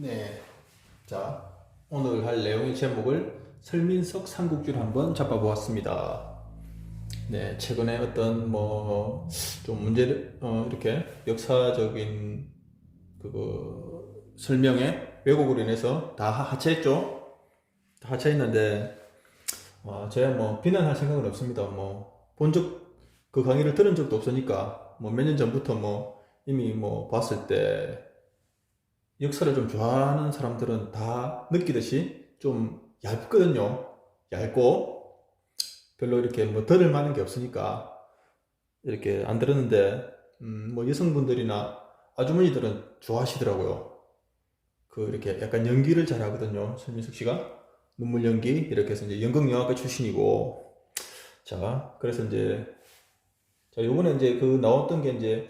네. 자, 오늘 할 내용의 제목을 설민석 삼국지를 한번 잡아보았습니다. 네, 최근에 어떤 뭐 좀 문제를 어, 이렇게 역사적인 그 설명에 왜곡으로 인해서 다 하- 하차했죠. 다 하차했는데 어, 제가 뭐 비난할 생각은 없습니다. 뭐 본적 그 강의를 들은 적도 없으니까 뭐 몇 년 전부터 뭐 이미 뭐 봤을 때 역사를 좀 좋아하는 사람들은 다 느끼듯이 좀 얇거든요. 얇고 별로 이렇게 뭐 들을 만한 게 없으니까 이렇게 안 들었는데 음, 뭐 여성분들이나 아주머니들은 좋아하시더라고요. 그 이렇게 약간 연기를 잘 하거든요. 손민숙 씨가 눈물 연기 이렇게 해서 이제 연극영화과 출신이고 자 그래서 이제 자 요번에 이제 그 나왔던 게 이제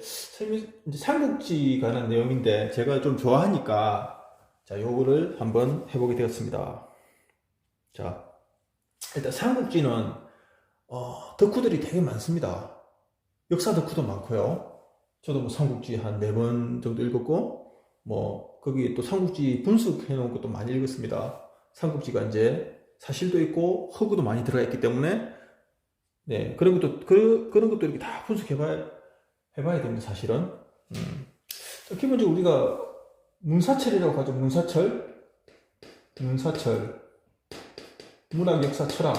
삼국지 관한 내용인데 제가 좀 좋아하니까 자 요거를 한번 해보게 되었습니다. 자 일단 삼국지는 어, 덕후들이 되게 많습니다. 역사 덕후도 많고요. 저도 뭐 삼국지 한 네 번 정도 읽었고 뭐 거기 또 삼국지 분석해 놓은 것도 많이 읽었습니다. 삼국지가 이제 사실도 있고 허구도 많이 들어가 있기 때문에 네 그런 것도 그, 그런 것도 이렇게 다 분석해봐야 해봐야 됩니다. 사실은 음. 기본적으로 우리가 문사철이라고 하죠. 문사철 문사철 문학 역사 철학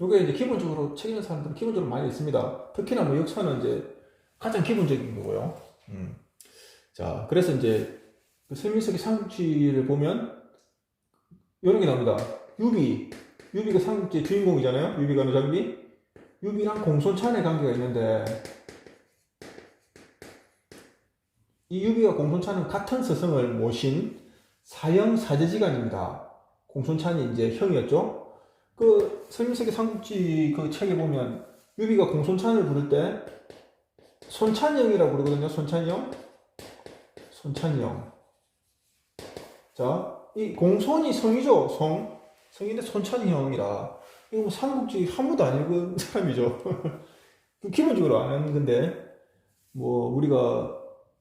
요게 이제 기본적으로 책 읽는 사람들은 기본적으로 많이 있습니다. 특히나 뭐 역사는 이제 가장 기본적인 거고요. 음. 자, 그래서 이제 그 설민석의 삼국지를 보면 이런 게 나옵니다. 유비, 유비가 삼국지의 주인공이잖아요. 유비가 노장비. 유비랑 공손찬의 관계가 있는데 이 유비와 공손찬은 같은 스승을 모신 사형 사제지간입니다. 공손찬이 이제 형이었죠. 그 설민석의 삼국지 그 책에 보면 유비가 공손찬을 부를 때 손찬형이라고 부르거든요. 손찬형. 손찬형. 자, 이 공손이 성이죠. 성. 성인데 손찬형이라. 이거 뭐 삼국지 한 번도 안 읽은 사람이죠. 그 기본적으로 아는 건데 뭐 우리가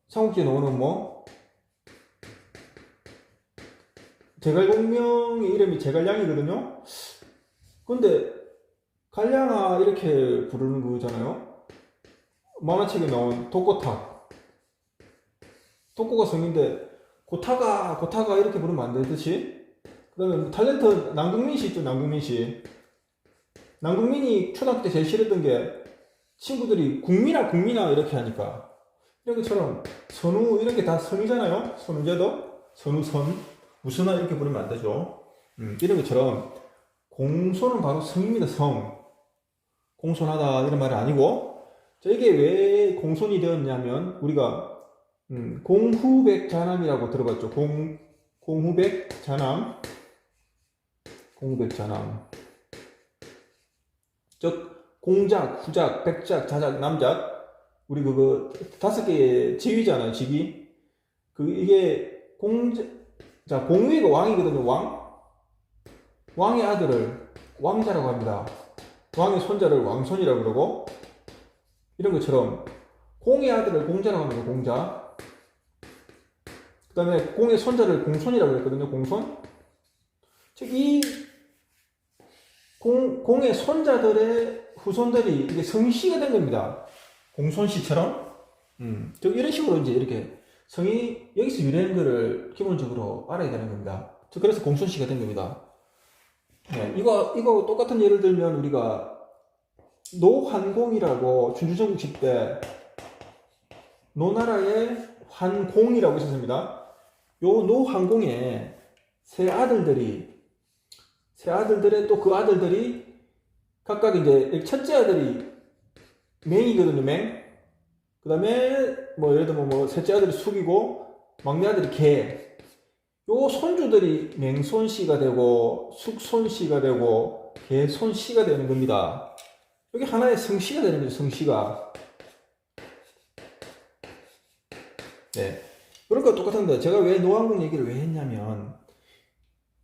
삼국지에 나오는 뭐 제갈공명의 이름이 제갈량이거든요. 근데 갈량아 이렇게 부르는 거잖아요. 만화책에 나온 독고탁. 독고가 성인데 고타가 고타가 이렇게 부르면 안 되듯이. 그다음에 탤런트 남궁민 씨 있죠 남궁민 씨. 남궁민이 초등학교 때 제일 싫었던 게 친구들이 국민아 국민아 이렇게 하니까 이런 것처럼 선우 이런 게 다 선이잖아요. 선우제도 선우선 무슨아 이렇게 부르면 안 되죠. 음, 이런 것처럼 공손은 바로 성입니다, 성. 공손하다, 이런 말이 아니고, 자, 이게 왜 공손이 되었냐면, 우리가, 음, 공후백 자남이라고 들어봤죠. 공, 공후백 자남. 공후백 자남. 즉, 공작, 후작, 백작, 자작, 남작. 우리 그거 다섯 개의 지위잖아요, 지위. 그, 이게 공, 자, 공위가 왕이거든요, 왕. 왕의 아들을 왕자라고 합니다. 왕의 손자를 왕손이라고 그러고 이런 것처럼 공의 아들을 공자라고 합니다. 공자. 그 다음에 공의 손자를 공손이라고 했거든요. 공손. 즉, 이 공, 공의 손자들의 후손들이 이게 성씨가 된 겁니다. 공손씨처럼. 음. 즉, 이런 식으로 이제 이렇게 성이 여기서 유래한 거를 기본적으로 알아야 되는 겁니다. 즉, 그래서 공손씨가 된 겁니다. 네, 이거, 이거 똑같은 예를 들면 우리가 노환공이라고 춘추전국시 때 노나라의 환공이라고 있었습니다. 요 노환공에 세 아들들이 세 아들들의 또 그 아들들이 각각 이제 첫째 아들이 맹이거든요, 맹. 그 다음에 뭐 예를 들면 뭐 셋째 아들이 숙이고 막내 아들이 개. 요 손주들이 맹손씨가 되고 숙손씨가 되고 개손씨가 되는 겁니다. 여기 하나의 성씨가 되는 거죠, 성씨가. 네. 그러니까 똑같은데 제가 왜 노항공 얘기를 왜 했냐면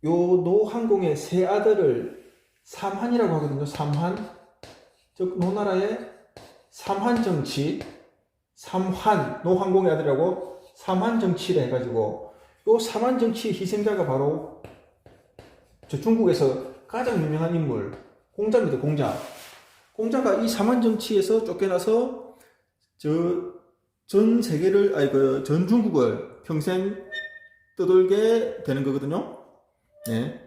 요 노항공의 세 아들을 삼한이라고 하거든요. 삼한. 즉 노나라의 삼한 정치, 삼한 노항공의 아들이라고 삼한 정치를 해가지고 요 사만 정치의 희생자가 바로 저 중국에서 가장 유명한 인물 공자입니다. 공자. 공자가 이 사만 정치에서 쫓겨나서 저 전 세계를 아니 그 전 중국을 평생 떠돌게 되는 거거든요. 네.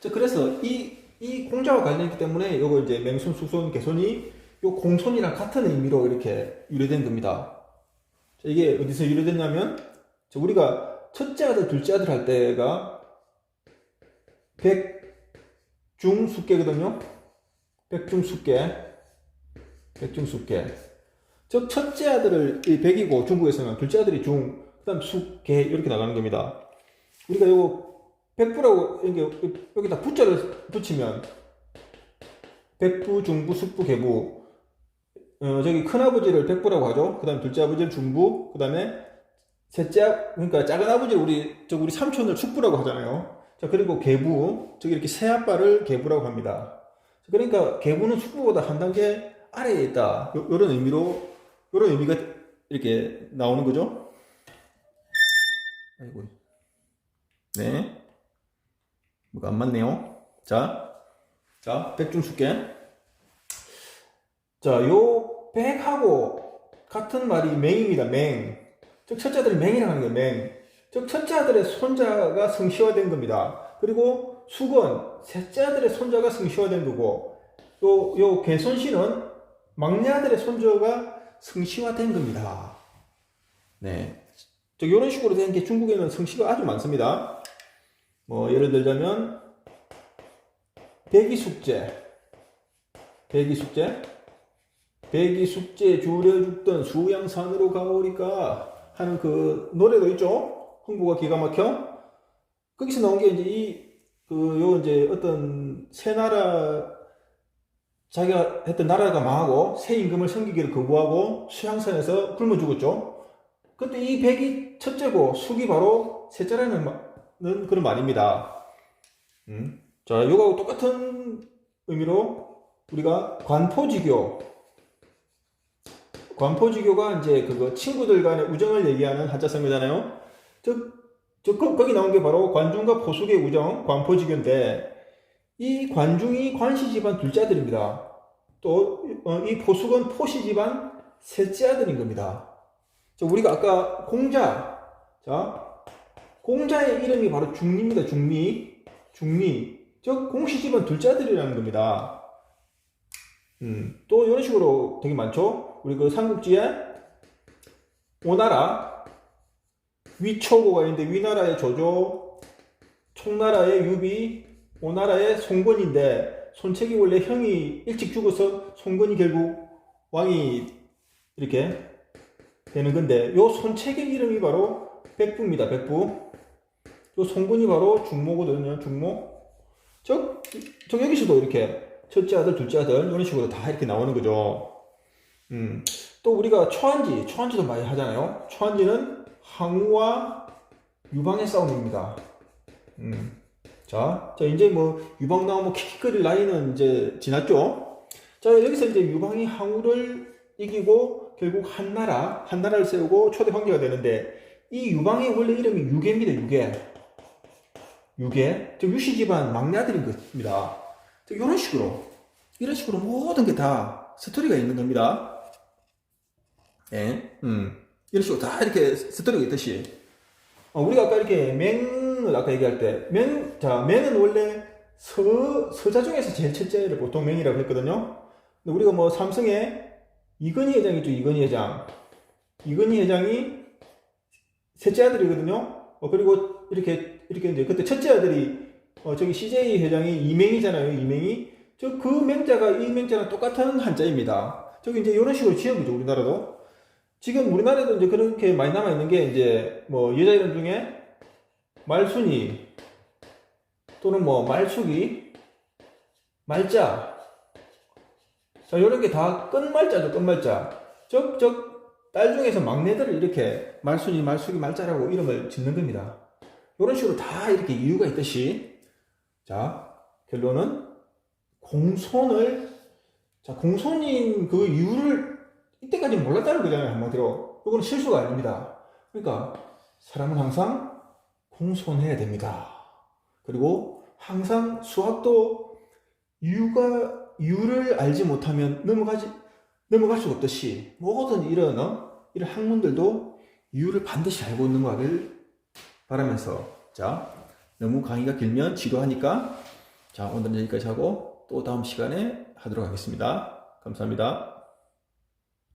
자, 그래서 이, 이 공자와 관련이기 때문에 요거 이제 맹손, 수손, 개손이 요 공손이랑 같은 의미로 이렇게 유래된 겁니다. 자, 이게 어디서 유래됐냐면 자, 우리가 첫째 아들, 둘째 아들 할 때가 백중숙계거든요. 백중숙계. 백중숙계. 즉 첫째 아들을 이 백이고 중국에서는 둘째 아들이 중, 그 다음 숙계 이렇게 나가는 겁니다. 우리가 요거 백부라고 이게 여기다 부자를 붙이면 백부, 중부, 숙부, 계부. 어, 저기 큰 아버지를 백부라고 하죠. 그 다음 둘째 아버지를 중부, 그 다음에 셋째 아- 그러니까 작은 아버지를 우리 저 우리 삼촌을 숙부라고 하잖아요. 자 그리고 계부 저기 이렇게 새 아빠를 계부라고 합니다. 그러니까 계부는 숙부보다 한 단계 아래에 있다. 요, 런 의미로 요런 의미가 이렇게 나오는 거죠. 아이고. 네. 뭐가 안 맞네요. 자, 자, 백중숙계. 자, 요 백하고 같은 말이 맹입니다. 맹. 즉 첫째 아들이 맹이라고 하는 거예요. 맹. 즉 첫째 아들의 손자가 성시화된 겁니다. 그리고 수건 셋째 아들의 손자가 성시화된 거고 요, 요 개손씨는 막내 아들의 손자가 성시화된 겁니다. 네. 즉 이런 식으로 된 게 중국에는 성씨가 아주 많습니다. 뭐 예를 들자면 백이숙제 백이숙제 백이숙제 주려 죽던 수양산으로 가오리까 하는 그 노래도 있죠? 흥부가 기가 막혀? 거기서 나온 게 이제 이 그 요 이제 어떤 새 나라 자기가 했던 나라가 망하고 새 임금을 섬기기를 거부하고 수양산에서 굶어 죽었죠. 그때 이 백이 첫째고 숙이 바로 셋째라는 마- 는 그런 말입니다. 음. 자, 요거하고 똑같은 의미로 우리가 관포지교. 관포지교가 이제 그거 친구들 간의 우정을 얘기하는 한자성어잖아요. 즉, 저, 거, 거기 나온 게 바로 관중과 포숙의 우정, 관포지교인데, 이 관중이 관시 집안 둘째 아들입니다. 또, 어, 이 포숙은 포시 집안 셋째 아들인 겁니다. 자, 우리가 아까 공자, 자, 공자의 이름이 바로 중리입니다. 중리. 중리. 즉 공시집은 둘째 아들이라는 겁니다. 음, 또 이런 식으로 되게 많죠. 우리 그 삼국지에 오나라 위초고가 있는데 위나라의 조조, 총나라의 유비, 오나라의 송건인데 손책이 원래 형이 일찍 죽어서 송건이 결국 왕이 이렇게 되는 건데 요 손책의 이름이 바로 백부입니다. 백부. 요 송군이 바로 중모거든요. 중모. 즉, 즉 여기서도 이렇게 첫째 아들, 둘째 아들 이런 식으로 다 이렇게 나오는 거죠. 음. 또 우리가 초한지, 초한지도 많이 하잖아요. 초한지는 항우와 유방의 싸움입니다. 음. 자, 자 이제 뭐 유방 나오면 킥킥거릴 나이는 이제 지났죠. 자 여기서 이제 유방이 항우를 이기고 결국 한 나라, 한 나라를 세우고 초대 황제가 되는데 이 유방의 원래 이름이 유계입니다. 유계. 유계. 즉 유씨 집안 막내 아들인 것입니다. 즉 이런 식으로 이런 식으로 모든 게 다 스토리가 있는 겁니다. 예, 음, 이런 식으로 다 이렇게 스토리가 있듯이 어, 우리가 아까 이렇게 맹을 아까 얘기할 때 맹, 자 맹은 원래 서 서자 중에서 제일 첫째를 보통 맹이라고 했거든요. 근데 우리가 뭐 삼성에 이건희 회장 있죠, 이건희 회장. 이건희 회장이 셋째 아들이거든요. 어, 그리고 이렇게, 이렇게 이제 그때 첫째 아들이, 어, 저기 CJ 회장이 이맹이잖아요, 이맹이. 저 그 맹자가 이 맹자랑 똑같은 한자입니다. 저기 이제 이런 식으로 지은 거죠, 우리나라도. 지금 우리나라에도 이제 그렇게 많이 남아 있는 게 이제 뭐 여자 이름 중에 말순이 또는 뭐 말숙이, 말자. 자, 요런 게 다 끝말자죠, 끝말자. 즉, 즉, 딸 중에서 막내들을 이렇게 말순이, 말숙이, 말자라고 이름을 짓는 겁니다. 이런 식으로 다 이렇게 이유가 있듯이, 자, 결론은 공손을, 자, 공손인 그 이유를 이때까지 몰랐다는 거잖아요, 한마디로. 이거는 실수가 아닙니다. 그러니까, 사람은 항상 공손해야 됩니다. 그리고 항상 수학도 유가 유를 알지 못하면 넘어가지 넘어갈 수가 없듯이 모든 이런 어, 이런 학문들도 유를 반드시 알고 넘어가길 바라면서 자 너무 강의가 길면 지루하니까 자 오늘은 여기까지 하고 또 다음 시간에 하도록 하겠습니다. 감사합니다.